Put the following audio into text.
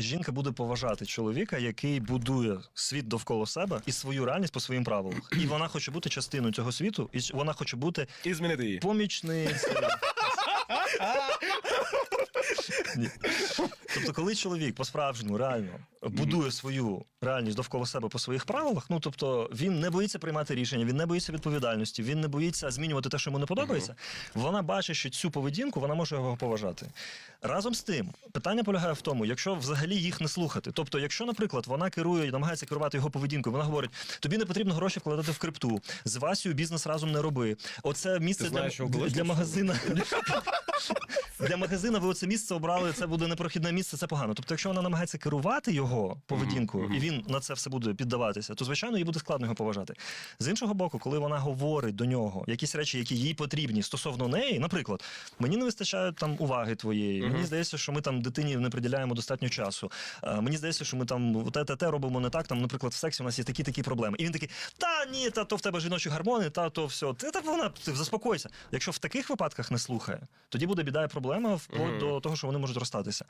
жінка буде поважати чоловіка, який будує світ довкола себе і свою реальність по своїм правилам. І вона хоче бути частиною цього світу, і вона хоче бути І змінити її. помічницею. Ні. Тобто, коли чоловік по-справжньому реально будує свою реальність довкола себе по своїх правилах, ну тобто він не боїться приймати рішення, він не боїться відповідальності, він не боїться змінювати те, що йому не подобається. Вона бачить, що цю поведінку вона може його поважати. Разом з тим, питання полягає в тому, якщо взагалі їх не слухати. Тобто, якщо, наприклад, вона керує і намагається керувати його поведінкою, вона говорить: тобі не потрібно гроші вкладати в крипту, з Васію бізнес разом не роби. Оце місце знаєш, що для, для магазина. Для магазина ви оце місце обрали, це буде непрохідне місце, це погано. Тобто, якщо вона намагається керувати його поведінкою, і він на це все буде піддаватися, то звичайно їй буде складно його поважати. З іншого боку, коли вона говорить до нього якісь речі, які їй потрібні стосовно неї, наприклад, мені не вистачає там уваги твоєї. Мені здається, що ми там дитині не приділяємо достатньо часу. Е, Мені здається, що ми там те, те, те робимо не так. Там, наприклад, в сексі у нас є такі такі проблеми. І він такий: та ні, та то в тебе жіночі гормони, та то все. Ти та вона ти заспокойся. Якщо в таких випадках не слухає, тоді буде біда і проблема вплоть до того, що вони можуть розстатися.